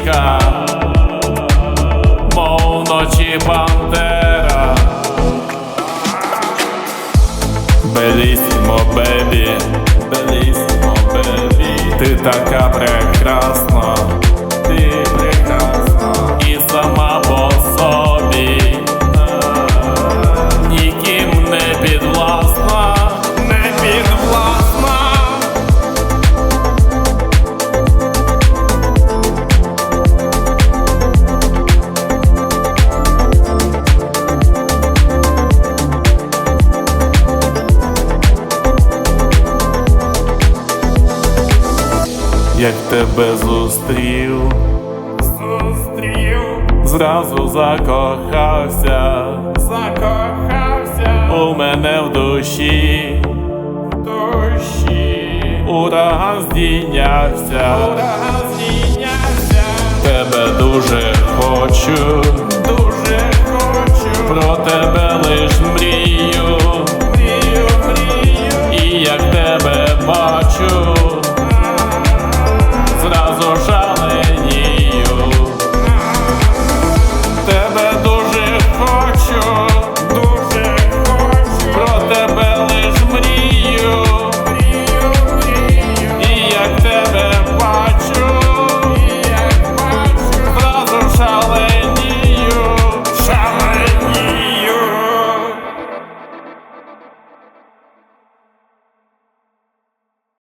дика, мов ночі пантера. Белісімо, бебі, белісімо, бебі, ти така прекрасна, ти Як тебе зустрів, зустрів, зразу закохався, закохався. У мене в душі, в душі, ураган здійнявся, ураган здійнявся, тебе дуже хочу, дуже хочу, про тебе лиш мрію.